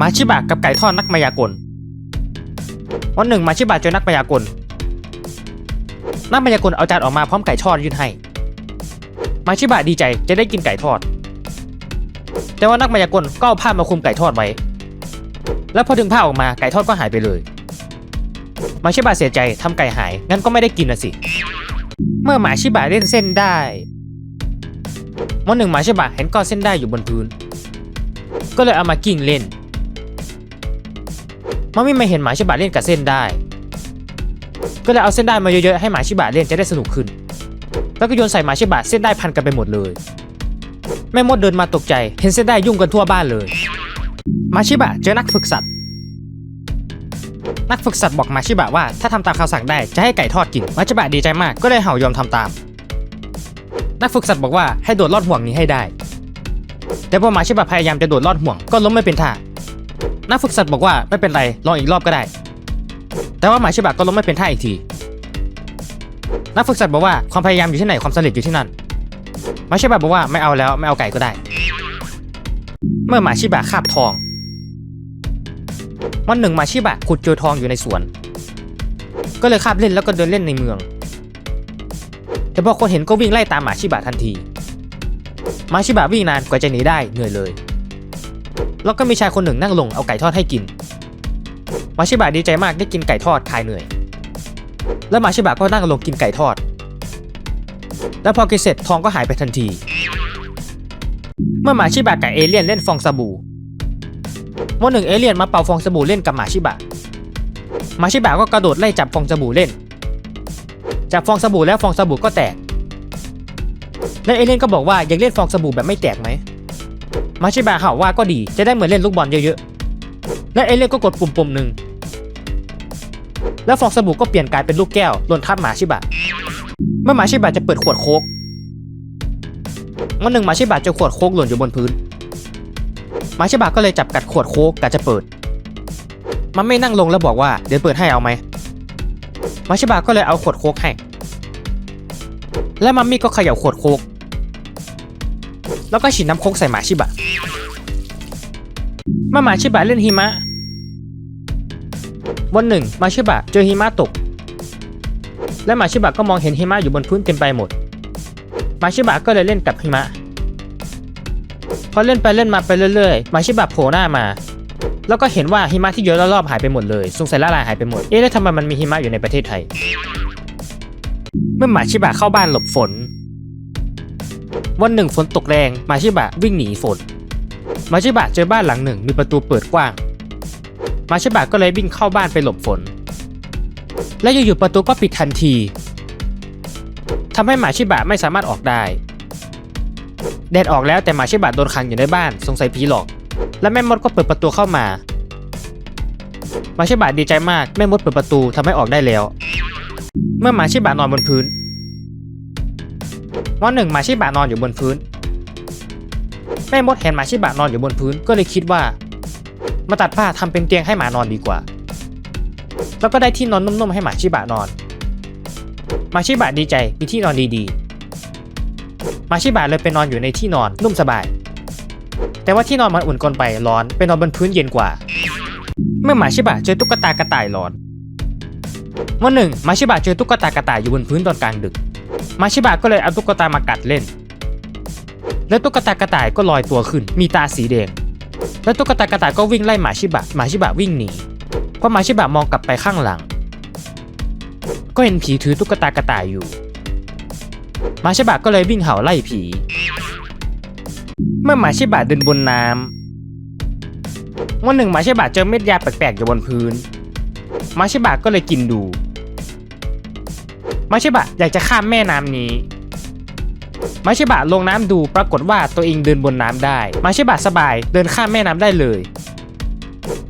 มาชิบะกับไก่ทอดนักมายากล วันหนึ่งมาชิบะเจอนักมายากล นักมายากลเอาจานออกมาพร้อมไก่ทอดยื่นให้ มาชิบะดีใจจะได้กินไก่ทอด แต่ว่านักมายากลก็เอาผ้ามาคลุมไก่ทอดไว้ แล้วพอดึงผ้าออกมาไก่ทอดก็หายไปเลย มาชิบะเสียใจทำไก่หายงั้นก็ไม่ได้กินนะสิ เมื่อหมาชิบะเล่นเส้นได้วันหนึ่งหมาชิบะเห็นก้อนเส้นได้อยู่บนพื้น ก็เลยเอามากิ้งเล่น มันไม่มาเห็นหมาชิบะเล่นกับเส้นได้ ก็เลยเอาเส้นได้มาเยอะๆให้หมาชิบะเล่นจะได้สนุกขึ้น แล้วก็โยนใส่หมาชิบะเส้นได้พันกันไปหมดเลย แม่มดเดินมาตกใจ เห็นเส้นได้ยุ่งกันทั่วบ้านเลยมาชิบะเจอนักฝึกสัตว์นักฝึกสัตว์บอกมาชิบะว่าถ้าทำตามคำสั่งได้จะให้ไก่ทอดกินมาชิบะดีใจมากก็เลยเห่ายอมทำตาม นักฝึกสัตว์บอกว่าให้โดดลอดห่วงนี้ให้ได้ แต่พอมาชิบะพยายามจะโดดลอดห่วงก็ล้มไม่เป็นท่า นักฝึกสัตว์บอกว่าไม่เป็นไรลองอีกรอบก็ได้ แต่ว่าหมาชิบะก็ล้มไม่เป็นท่าอีกที นักฝึกสัตว์บอกว่าความพยายามอยู่ที่ไหนความสำเร็จอยู่ที่นั่นหมาชิบะบอกว่าไม่เอาแล้วไม่เอาไก่ก็ได้ เมื่อหมาชิบะคาบทองวันหนึ่งหมาชิบะขุดเจอทองอยู่ในสวน ก็เลยคาบเล่นแล้วก็เดินเล่นในเมือง แต่พอคนเห็นก็วิ่งไล่ตามหมาชิบะทันทีหมาชิบะวิ่งนานกว่าจะหนีได้เหนื่อยเลย แล้วก็มีชายคนหนึ่งนั่งลงเอาไก่ทอดให้กินหมาชิบะดีใจมากได้กินไก่ทอดคลายเหนื่อย แล้วหมาชิบะก็นั่งลงกินไก่ทอด แล้วพอกินเสร็จทองก็หายไปทันที เมื่อหมาชิบะกับเอเลี่ยนเล่นฟองสบู่วันหนึ่งเอเลี่ยนมาเป่าฟองสบู่เล่นกับหมาชิบะหมาชิบะก็กระโดดไล่จับฟองสบู่เล่น จับฟองสบู่แล้วฟองสบู่ก็แตก และเอเลี่ยนก็บอกว่าอยากเล่นฟองสบู่แบบไม่แตกไหม มาชิบะเห่าว่าก็ดีจะได้เหมือนเล่นลูกบอลเยอะๆ และเอเลี่ยนก็กดปุ่มปุ่มหนึ่งแล้วฟองสบู่ก็เปลี่ยนกลายเป็นลูกแก้วหล่นทับหมาชิบะ เมื่อหมาชิบะจะเปิดขวดโค้กวันหนึ่งหมาชิบะเจอขวดโค้กหล่นอยู่บนพื้นหมาชิบะก็เลยจับกัดขวดโค้กกะจะเปิด มันไม่นั่งลงแล้วบอกว่าเดี๋ยวเปิดให้เอาไหมหมาชิบะก็เลยเอาขวดโค้กให้ และมัมมี่ก็เขย่าขวดโค้กแล้วก็ฉีดน้ำโค้กใส่หมาชิบะ มื่อหมาชิบะเล่นหิมะ วันหนึ่งหมาชิบะเจอหิมะตก และหมาชิบะก็มองเห็นหิมะอยู่บนพื้นเต็มไปหมดหมาชิบะก็เลยเล่นกับหิมะ พอเล่นไปเล่นมาไปเรื่อยๆหมาชิบะโผล่หน้ามา แล้วก็เห็นว่าหิมะที่เยอะรอบๆหายไปหมดเลย สงสัยละลายหายไปหมด เอ๊ะแล้วทำไมมันมีหิมะอยู่ในประเทศไทย เมื่อหมาชิบะเข้าบ้านหลบฝน วันหนึ่งฝนตกแรงหมาชิบะวิ่งหนีฝน มาชิบะเจอบ้านหลังหนึ่งมีประตูเปิดกว้างหมาชิบะก็เลยวิ่งเข้าบ้านไปหลบฝน และอยู่ๆประตูก็ปิดทันทีทำให้หมาชิบะไม่สามารถออกได้แดดออกแล้วแต่หมาชิบะโดนขังอยู่ในบ้านสงสัยผีหลอก และแม่มดก็เปิดประตูเข้ามาหมาชิบะดีใจมากแม่มดเปิดประตูทำให้ออกได้แล้ว เมื่อหมาชิบะนอนบนพื้นวันหนึ่งหมาชิบะนอนอยู่บนพื้น แม่มดเห็นหมาชิบะนอนอยู่บนพื้นก็เลยคิดว่า มาตัดผ้าทำเป็นเตียงให้หมานอนดีกว่า แล้วก็ได้ที่นอนนุ่มๆให้หมาชิบะนอนหมาชิบะดีใจมีที่นอนดีๆหมาชิบะเลยไปนอนอยู่ในที่นอนนุ่มสบาย แต่ว่าที่นอนมันอุ่นเกินไปร้อนไปนอนบนพื้นเย็นกว่า เมื่อหมาชิบะเจอตุ๊กตากระต่ายร้อนวันหนึ่งหมาชิบะเจอตุ๊กตากระต่ายอยู่บนพื้นตอนกลางดึก มาชิบะก็เลยเอาตุ๊กตามากัดเล่น แล้วตุ๊กตากระต่ายก็ลอยตัวขึ้น มีตาสีแดง แล้วตุ๊กตากระต่ายก็วิ่งไล่หมาชิบะ หมาชิบะวิ่งหนีเพราะหมาชิบะมองกลับไปข้างหลัง ก็เห็นผีถือตุ๊กตากระต่ายอยู่หมาชิบะก็เลยวิ่งเห่าไล่ผี เมื่อหมาชิบะเดินบนน้ำวันหนึ่งหมาชิบะเจอเม็ดยาแปลกๆอยู่บนพื้นหมาชิบะก็เลยกินดูหมาชิบะอยากจะข้ามแม่น้ำนี้ มาชิบะลงน้ำดูปรากฏว่าตัวเองเดินบนน้ำได้ มาชิบะสบายเดินข้ามแม่น้ำได้เลย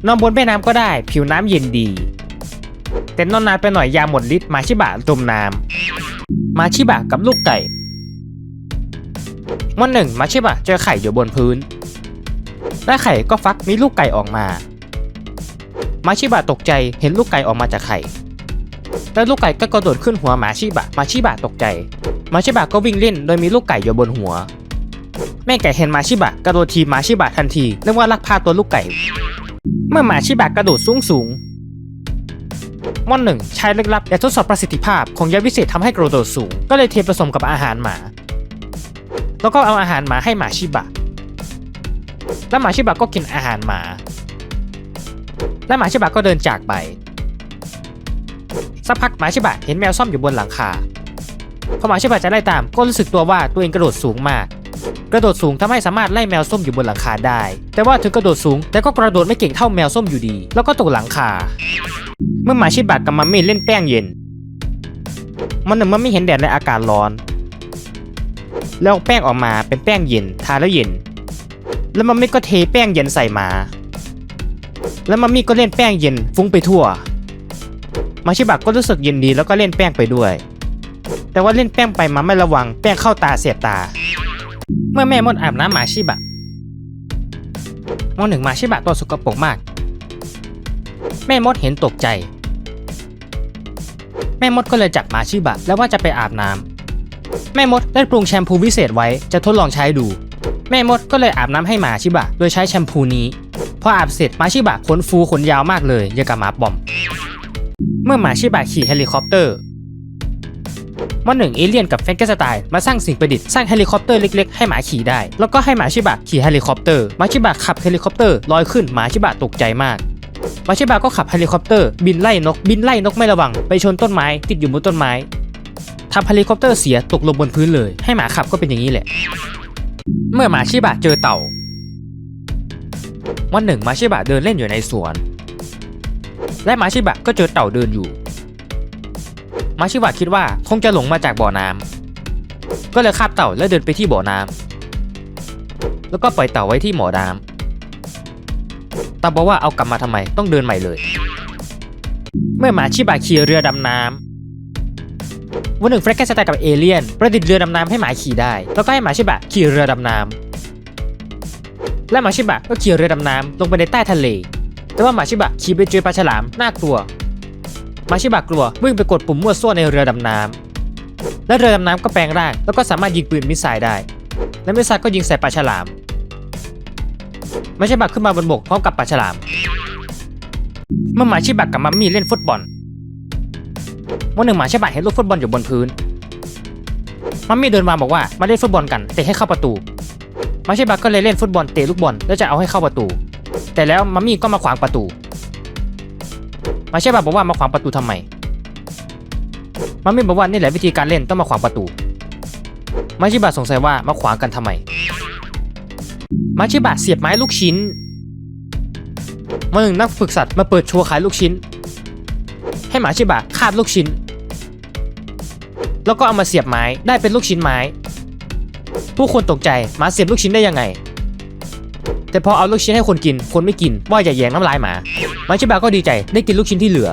นอนบนแม่น้ำก็ได้ ผิวน้ำเย็นดีแต่นอนนานไปหน่อยยาหมดฤทธิ์มาชิบะจมน้ำมาชิบะกับลูกไก่วันหนึ่งมาชิบะเจอไข่อยู่บนพื้นและไข่ก็ฟักมีลูกไก่ออกมา มาชิบะตกใจเห็นลูกไก่ออกมาจากไข่ แล้วลูกไก่ก็กระโดดขึ้นหัวหมาชิบะมาชิบะตกใจมาชิบะก็วิ่งเล่นโดยมีลูกไก่อยู่บนหัว แม่ไก่เห็นมาชิบะกระโดดทีบมาชิบะทันทีนึกว่าลักพาตัวลูกไก่ เมื่อหมาชิบะกระโดดสูงสูงม่อนหนึ่งใช้ลึกลับและทดสอบประสิทธิภาพของยาวิเศษทำให้กระโดดสูง ก็เลยเทผสมกับอาหารหมา แล้วก็เอาอาหารหมาให้หมาชิบะ และหมาชิบะก็กินอาหารหมา และหมาชิบะก็เดินจากไป สักพักหมาชิบะเห็นแมวซ่อมอยู่บนหลังคาพอหมาชิบะจะไล่ตามก็รู้สึกตัวว่าตัวเองกระโดดสูงมาก กระโดดสูงทำให้สามารถไล่แมวส้มอยู่บนหลังคาได้ แต่ว่าถึงกระโดดสูง แต่ก็กระโดดไม่เก่งเท่าแมวส้มอยู่ดี แล้วก็ตกหลังคา เมื่อหมาชิบะกับมัมมี่เล่นแป้งเย็น มันหนึ่งมันไม่เห็นแดดในอากาศร้อน แล้วแป้งออกมาเป็นแป้งเย็นทาแล้วเย็น แล้วมัมมี่ก็เทแป้งเย็นใส่หมา แล้วมัมมี่ก็เล่นแป้งเย็นฟุ้งไปทั่ว มาชิบะก็รู้สึกย็นดีแล้วก็เล่นแป้งไปด้วย แต่ว่าเล่นแป้งไปมาไม่ระวังแป้งเข้าตาเสียตา เมื่อแม่มดอาบน้ำมาชิบะมหนึ่งมาชิบะตัวสกปรกมาก แม่มดเห็นตกใจ แม่มดก็เลยจับมาชิบะแล้วว่าจะไปอาบน้ำแม่มดได้ปรุงแชมพูวิเศษไว้จะทดลองใช้ดู แม่มดก็เลยอาบน้ำให้หมาชิบะ โดยใช้แชมพูนี้พออาบเสร็จมาชิบะขนฟูขนยาวมากเลยอย่างกับหมาปอม เมื่อหมาชิบะขี่เฮลิคอปเตอร์วันหนึ่งเอเลียนกับแฟรงเกสไตน์มาสร้างสิ่งประดิษฐ์สร้างเฮลิคอปเตอร์เล็กๆ ให้หมาขี่ได้ แล้วก็ให้หมาชิบะขี่เฮลิคอปเตอร์หมาชิบะขับเฮลิคอปเตอร์ลอยขึ้นหมาชิบะตกใจมากหมาชิบะก็ขับเฮลิคอปเตอร์บินไล่นกบินไล่นกไม่ระวังไปชนต้นไม้ติดอยู่บนต้นไม้ทำเฮลิคอปเตอร์เสียตกลงบนพื้นเลย ให้หมาขับก็เป็นอย่างนี้แหละ เมื่อหมาชิบะเจอเต่าวันหนึ่งหมาชิบะเดินเล่นอยู่ในสวน และหมาชิบะก็เจอเต่าเดินอยู่ มาชิบะคิดว่าคงจะหลงมาจากบ่อน้ำก็เลยคาบเต่าแล้วเดินไปที่บ่อน้ำแล้วก็ปล่อยเต่าไว้ที่หมอน้ำตาบอกว่าเอากลับมาทำไมต้องเดินใหม่เลย เมื่อหมาชิบะขี่เรือดำน้ำวันหนึ่งแฟรงเกนสไตน์กับเอเลี่ยน ประดิษฐ์เรือดำน้ำให้หมาขี่ได้ แล้วก็ให้หมาชิบะขี่เรือดำน้ำและหมาชิบะก็ขี่เรือดำน้ำลงไปในใต้ทะเล แต่ว่าหมาชิบะขี่ไปเจอปลาฉลามน่ากลัวมาชิบะกลัววิ่งไปกดปุ่มมั่วซั่วในเรือดำน้ำและเรือดำน้ำก็แปลงร่างแล้วก็สามารถยิงปืนมิสไซล์ได้ และมิสไซล์ก็ยิงใส่ปลาฉลามมาชิบะขึ้นมาบนบกพร้อมกับปลาฉลาม เมื่อหมาชิบะกับมัมมี่เล่นฟุตบอลวันหนึ่งหมาชิบะเห็นลูกฟุตบอลอยู่บนพื้นมัมมี่เดินมาบอกว่ามาเล่นฟุตบอลกันเตะให้เข้าประตูมาชิบะก็เลยเล่นฟุตบอลเตะลูกบอลแล้วจะเอาให้เข้าประตู แต่แล้วมัมมี่ก็มาขวางประตู มาเช่บะบอกว่ามาขวางประตูทำไมมามี่บอกว่านี่แหละวิธีการเล่นต้องมาขวางประตู มาชิบะสงสัยว่ามาขวางกันทำไม มาชิบะเสียบไม้ลูกชิ้นวันหนึ่งนักฝึกสัตว์มาเปิดโชว์ขายลูกชิ้น ให้หมาชิบะคาบลูกชิ้น แล้วก็เอามาเสียบไม้ได้เป็นลูกชิ้นไม้ ผู้คนตกใจหมาเสียบลูกชิ้นได้ยังไง แต่พอเอาลูกชิ้นให้คนกิน คนไม่กินว่าจะแย่งน้ำลายหมา มาชิบะก็ดีใจได้กินลูกชิ้นที่เหลือ